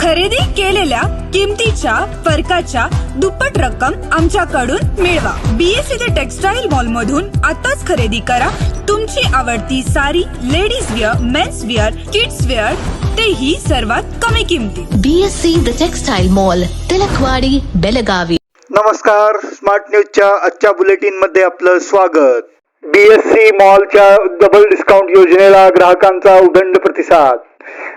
खरेदी केलेल्या किमतीच्या फरकाच्या दुप्पट रक्कम आमच्याकडून मिळवा. बीएससी ते टेक्सटाईल मॉल मधून आताच खरेदी करा. तुमची आवडती sari ladies wear men's wear kids wear तेही सर्वात कमी किमतीत BSC the textile mall Tilakwadi Belagavi. नमस्कार. स्मार्ट न्यूजच्या आजच्या बुलेटिनमध्ये आपलं स्वागत. बीएससी मॉलच्या डबल डिस्काउंट योजनेला ग्राहकांचा उदंड प्रतिसाद.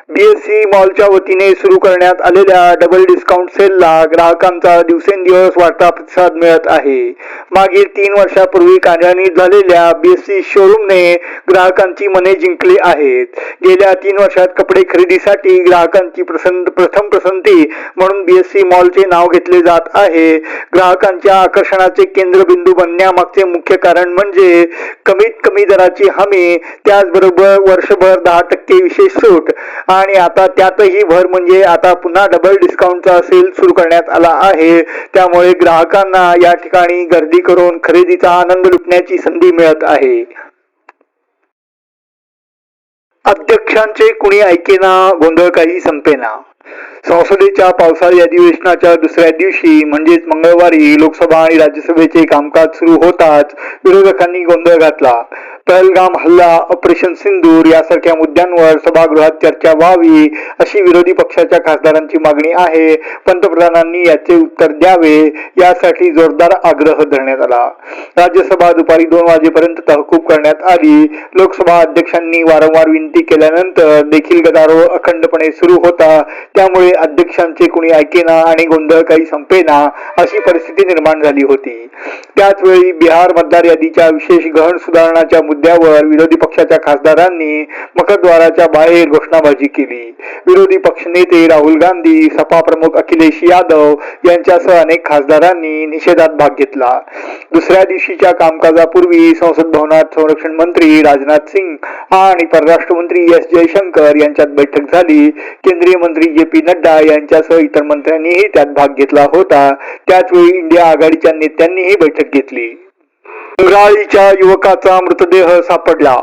बीएससी मॉलच्या वतीने सुरू करण्यात आलेल्या डबल डिस्काउंट सेलला ग्राहकांचा दिवसेंदिवस वाढता प्रतिसाद मिळत आहे. मागील तीन वर्षापूर्वी कार्यान्वित झालेल्या बीएससी शोरूमने ग्राहकांची मने जिंकली आहेत. गेल्या तीन वर्षात कपडे खरेदीसाठी ग्राहकांची प्रसन्न प्रथम पसंती म्हणून बीएससी मॉलचे नाव घेतले जात आहे. ग्राहकांच्या आकर्षणाचे केंद्रबिंदू बनण्यामागचे मुख्य कारण म्हणजे कमीत कमी दराची हमी त्याचबरोबर वर्षभर दहा टक्के विशेष सूट. आणि आता त्यातही भर म्हणजे आता पुन्हा डबल डिस्काउंटचा सेल सुरू करण्यात आला आहे. त्यामुळे ग्राहकांना या ठिकाणी गर्दी करून खरेदीचा आनंद लुटण्याची संधी मिळत आहे. अध्यक्षांचे कुणी ऐकेना गोंधळ काही संपेना संसदेच्या पावसाळी अधिवेशनाच्या दुसऱ्या दिवशी म्हणजेच मंगळवारी लोकसभा आणि राज्यसभेचे कामकाज सुरू होताच विरोधकांनी गोंधळ घातला. पहलगाम हल्ला ऑपरेशन सिंदूर यासारख्या मुद्द्यांवर सभागृहात चर्चा व्हावी अशी विरोधी पक्षाच्या खासदारांची मागणी आहे. पंतप्रधानांनी याचे उत्तर द्यावे यासाठी जोरदार आग्रह धरण्यात आला. राज्यसभा दुपारी दोन वाजेपर्यंत तहकूब करण्यात आली. लोकसभा अध्यक्षांनी वारंवार विनंती केल्यानंतर देखील गदारोळ अखंडपणे सुरू होता. त्यामुळे अध्यक्षांचे कुणी ऐकेना आणि गोंधळ काही संपेना अशी परिस्थिती निर्माण झाली होती. त्याच वेळी बिहार मतदार यादीच्या विशेष गहन सुधारणाच्या मुद्द्यावर विरोधी पक्षाच्या खासदारांनी मकरद्वाराच्या बाहेर घोषणाबाजी केली. विरोधी पक्षनेते राहुल गांधी सपा प्रमुख अखिलेश यादव यांच्यासह अनेक खासदारांनी निषेधात भाग घेतला. दुसऱ्या दिवशीच्या कामकाजापूर्वी संसद भवनात संरक्षण मंत्री राजनाथ सिंग आणि परराष्ट्र मंत्री एस जयशंकर यांच्यात बैठक झाली. केंद्रीय मंत्री जे पी नड्डा यांच्यासह इतर मंत्र्यांनीही त्यात भाग घेतला होता. त्याचवेळी इंडिया आघाडीच्या नेत्यांनीही बैठक घेतली. कंगराळीच्या युवकाचा मृतदेह सापडला.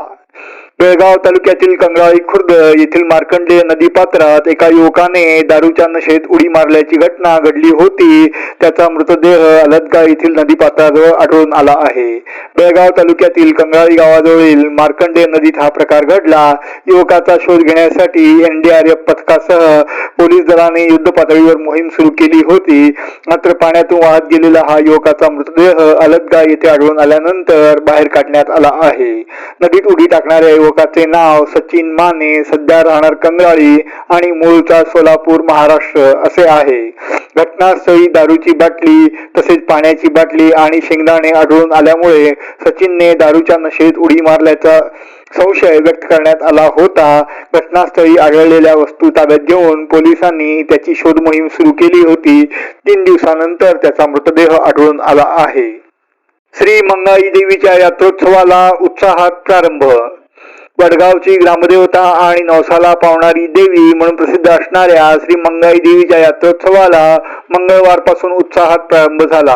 बेळगाव तालुक्यातील कंगराळी खुर्द येथील मार्कंडेय नदी पात्रात एका युवकाने दारूच्या नशेत उडी मारल्याची घटना घडली होती. त्याचा मृतदेह अलदगा येथील नदी पात्राजवळ आढळून आला आहे. बेळगाव तालुक्यातील कंगराळी गावाजवळील मार्कंडेय नदीत हा प्रकार घडला. युवकाचा शोध घेण्यासाठी एनडीआरएफ पथकासह पोलीस दलाने युद्ध पातळीवर मोहीम सुरू केली होती. मात्र पाण्यातून वाहत गेलेला हा युवकाचा मृतदेह अलदगा येथे आढळून आल्यानंतर बाहेर काढण्यात आला आहे. नदीत उडी टाकणाऱ्या युवकाचे नाव सचिन माने सध्या राहणार कंगराळी आणि मूळचा सोलापूर महाराष्ट्र असे आहे. घटनास्थळी दारूची बाटली तसेच पाण्याची बाटली आणि शेंगदाणे आढळून आल्यामुळे सचिनने दारूच्या नशेत उडी मारल्याचा संशय व्यक्त करण्यात आला होता. घटनास्थळी आढळलेल्या वस्तू ताब्यात घेऊन पोलिसांनी त्याची शोध मोहीम सुरू केली होती. तीन दिवसानंतर त्याचा मृतदेह आढळून आला आहे. श्री मंगाई देवीच्या यात्रोत्सवाला उत्साहात प्रारंभ वडगावची ग्रामदेवता आणि नवसाला पावणारी देवी म्हणून प्रसिद्ध असणाऱ्या श्री मंगाई देवीच्या यात्रोत्सवाला मंगळवारपासून उत्साहात प्रारंभ झाला.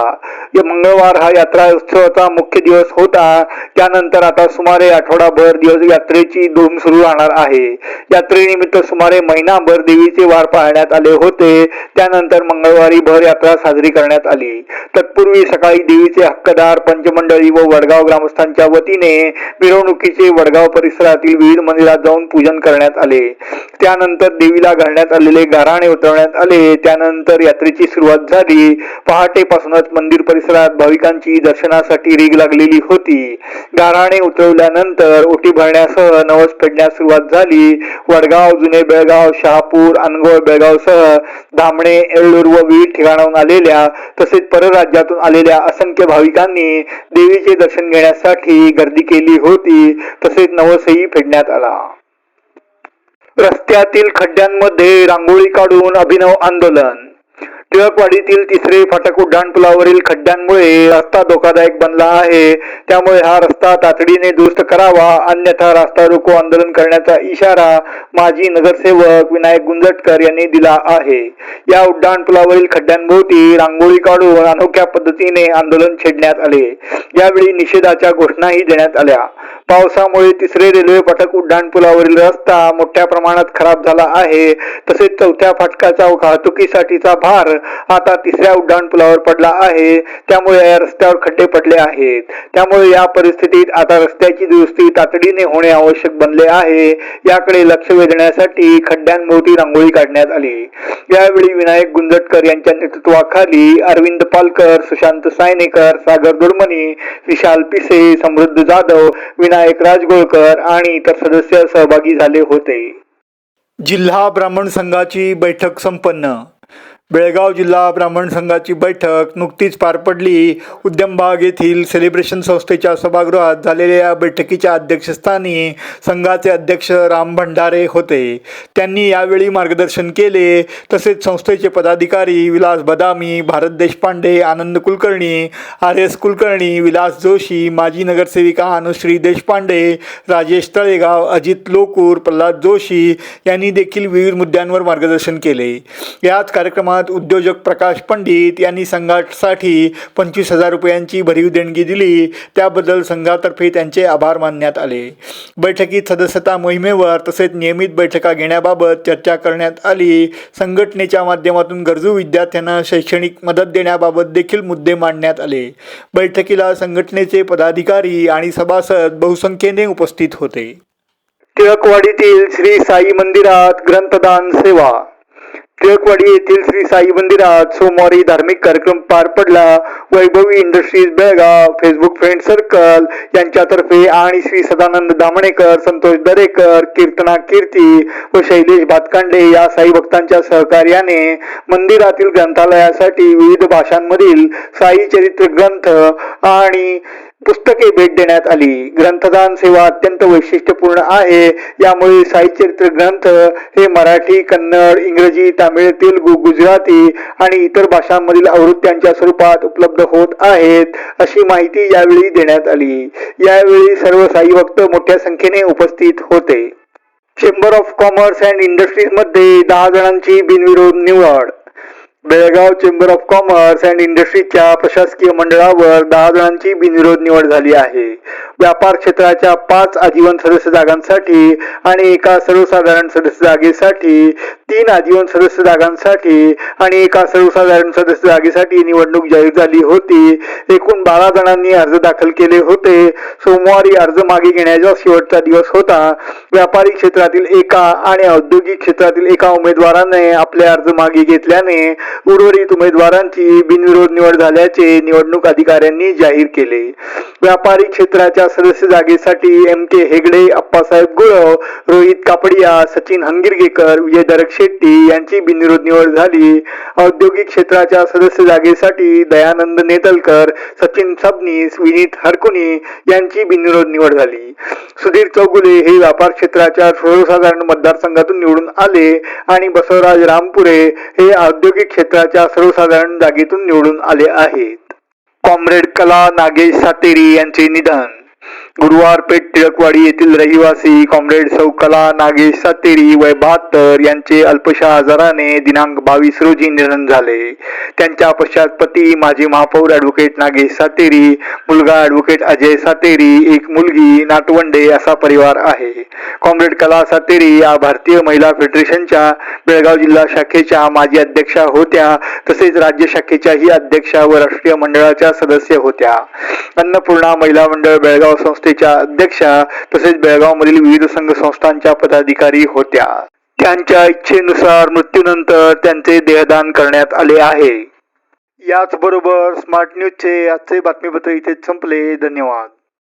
या मंगळवार हा यात्रा उत्सवाचा मुख्य दिवस होता. त्यानंतर आता सुमारे आठवडाभर दिवस यात्रेची धूम सुरू राहणार आहे. यात्रेनिमित्त सुमारे महिनाभर देवीचे वार पाहण्यात आले होते. त्यानंतर मंगळवारी भर यात्रा साजरी करण्यात आली. तत्पूर्वी सकाळी देवीचे हक्कदार पंचमंडळी व वडगाव ग्रामस्थांच्या वतीने मिरवणुकीचे वडगाव परिसरात परिसरातील विविध मंदिरात जाऊन पूजन करण्यात आले. त्यानंतर देवीला घालण्यात आलेले गाराणे उतरवण्यात आले. त्यानंतर यात्रेची सुरुवात झाली. पहाटेपासूनच मंदिर परिसरात भाविकांची दर्शनासाठी रीग लागलेली होती. गाराणे उतरवल्यानंतर ओटी भरण्यासह नवस फेडण्यास सुरुवात झाली. वडगाव जुने बेळगाव शहापूर अनगोळ बेळगावसह धामणे एळूर व विविध ठिकाणाहून आलेल्या तसेच परराज्यातून आलेल्या असंख्य भाविकांनी देवीचे दर्शन घेण्यासाठी गर्दी केली होती. तसेच नवसही फेडण्यात आला. रस्त्यातील खड्ड्यांमध्ये रांगोळी काढून अभिनव आंदोलन. टिळकवाडीतील तिसरे फाटक उड्डाण पुलावरील खड्ड्यांमुळे रस्ता धोकादायक बनला आहे. त्यामुळे हा रस्ता तातडीने दुरुस्त करावा अन्यथा रस्ता रोको आंदोलन करण्याचा इशारा माजी नगरसेवक विनायक गुंजटकर यांनी दिला आहे. या उड्डाण पुलावरील खड्ड्यांभोवती रांगोळी काढून अनोख्या पद्धतीने आंदोलन छेडण्यात आले. यावेळी निषेधाच्या घोषणाही देण्यात आल्या. पावसामुळे तिसरे रेल्वे फाटक उड्डाणपुलावरील रस्ता मोठ्या प्रमाणात खराब झाला आहे. तसेच चौथ्या फाटकाचा वाहतुकीसाठीचा भार आता तिसऱ्या उड्डाणपुलावर पडला आहे. त्यामुळे या रस्त्यावर खड्डे पडले आहेत. त्यामुळे या परिस्थितीत आता रस्त्याची दुरुस्ती तातडीने होणे आवश्यक बनले आहे. याकडे लक्ष वेधण्यासाठी खड्ड्यांभोवती रांगोळी काढण्यात आली. यावेळी विनायक गुंजटकर यांच्या नेतृत्वाखाली अरविंद पालकर सुशांत सायनेकर सागर दुर्मणी विशाल पिसे समृद्ध जाधव विनायक राजगोळकर आणि इतर सदस्य सहभागी झाले होते. जिल्हा ब्राह्मण संघाची बैठक संपन्न. बेळगाव जिल्हा ब्राह्मण संघाची बैठक नुकतीच पार पडली. उद्यमबाग येथील सेलिब्रेशन संस्थेच्या सभागृहात झालेल्या या बैठकीच्या अध्यक्षस्थानी संघाचे अध्यक्ष राम भंडारे होते. त्यांनी यावेळी मार्गदर्शन केले. तसेच संस्थेचे पदाधिकारी विलास बदामी भारत देशपांडे आनंद कुलकर्णी आर एस कुलकर्णी विलास जोशी माजी नगरसेविका अनुश्री देशपांडे राजेश तळेगाव अजित लोकूर प्रल्हाद जोशी यांनी देखील विविध मुद्द्यांवर मार्गदर्शन केले. याच कार्यक्रमात कार्यक्रमात उद्योजक प्रकाश पंडित यांनी संघासाठी पंचवीस हजार रुपयांची भरीव देणगी दिली. त्याबद्दल संघातर्फे त्यांचे आभार मानण्यात आले. बैठकीत सदस्यता मोहिमेवर तसेच नियमित बैठका घेण्याबाबत चर्चा करण्यात आली. संघटनेच्या माध्यमातून गरजू विद्यार्थ्यांना शैक्षणिक मदत देण्याबाबत देखील मुद्दे मांडण्यात आले. बैठकीला संघटनेचे पदाधिकारी आणि सभासद बहुसंख्येने उपस्थित होते. टिळकवाडीतील श्री साई मंदिरात ग्रंथदान सेवा टिळकवाडी येथील श्री साई मंदिरात सोमवारी धार्मिक कार्यक्रम पार पडला. Vaibhavi industries Belgaum Facebook friend circle यांच्यातर्फे आणि श्री सदानंद दामणेकर संतोष दरेकर कीर्तना कीर्ती व शैलेश भातकांडे या साई भक्तांच्या सहकार्याने मंदिरातील ग्रंथालयासाठी विविध भाषांमधील साई चरित्र ग्रंथ आणि पुस्तके भेट देण्यात आली. ग्रंथदान सेवा अत्यंत वैशिष्ट्यपूर्ण आहे. यामुळे साहित्यचरित्र ग्रंथ हे मराठी कन्नड इंग्रजी तामिळ तेलुगू गुजराती आणि इतर भाषांमधील आवृत्त्यांच्या स्वरूपात उपलब्ध होत आहेत अशी माहिती यावेळी देण्यात आली. यावेळी सर्व साई भक्त मोठ्या संख्येने उपस्थित होते. चेंबर ऑफ कॉमर्स अँड इंडस्ट्रीजमध्ये दहा जणांची बिनविरोध निवड. Belgaum chamber of commerce and इंडस्ट्रीच्या प्रशासकीय मंडळावर दहा जणांची बिनविरोध निवड झाली आहे. व्यापार क्षेत्राच्या पाच आजीवन सदस्य जागांसाठी आणि एका सर्वसाधारण सदस्य जागेसाठी तीन आजीवन सदस्य जागांसाठी आणि एका सर्वसाधारण सदस्य जागेसाठी निवडणूक जाहीर झाली होती. एकूण बारा जणांनी अर्ज दाखल केले होते. सोमवारी अर्ज मागे घेण्याचा शेवटचा दिवस होता. व्यापारी क्षेत्रातील एका आणि औद्योगिक क्षेत्रातील एका उमेदवाराने आपले अर्ज मागे घेतल्याने उर्वरित उमेदवारांची बिनविरोध निवड झाल्याचे निवडणूक अधिकाऱ्यांनी जाहीर केले. व्यापारी क्षेत्राच्या सदस्य जागेसाठी एम के हेगडे अप्पासाहेब गुळव रोहित कापडिया सचिन हंगिरगेकर विजय दरक्षे शेट्टी यांची बिनविरोध निवड झाली. औद्योगिक क्षेत्राच्या सदस्य जागेसाठी दयानंद नेतलकर सचिन सबनीस विनीत हरकुनी यांची बिनविरोध निवड झाली. सुधीर चौगुले हे व्यापार क्षेत्राच्या सर्वसाधारण मतदारसंघातून निवडून आले आणि बसवराज रामपुरे हे औद्योगिक क्षेत्राच्या सर्वसाधारण जागेतून निवडून आले आहेत. कॉम्रेड कला नागेश सातेरी यांचे निधन. गुरुवार पेठ टिळकवाडी येथील रहिवासी कॉम्रेड सौकला नागेश सातेरी वय बहात्तर यांचे अल्पशा आजाराने दिनांक बावीस रोजी निधन झाले. त्यांच्या पश्चात पती माजी महापौर ऍडव्होकेट नागेश सातेरी मुलगा ऍडव्होकेट अजय सातेरी एक मुलगी नाटवंडे असा परिवार आहे. कॉम्रेड कला सातेरी या भारतीय महिला फेडरेशनच्या बेळगाव जिल्हा शाखेच्या माजी अध्यक्षा होत्या तसेच राज्य शाखेच्याही अध्यक्षा व राष्ट्रीय मंडळाच्या सदस्य होत्या. अन्नपूर्णा महिला मंडळ बेळगाव संस्थे संस्थेच्या अध्यक्षा तसेच बेळगावमधील विविध संघ संस्थांच्या पदाधिकारी होत्या. त्यांच्या इच्छेनुसार मृत्यूनंतर त्यांचे देहदान करण्यात आले आहे. याचबरोबर स्मार्ट न्यूजचे आजचे बातमीपत्र इथे संपले. धन्यवाद.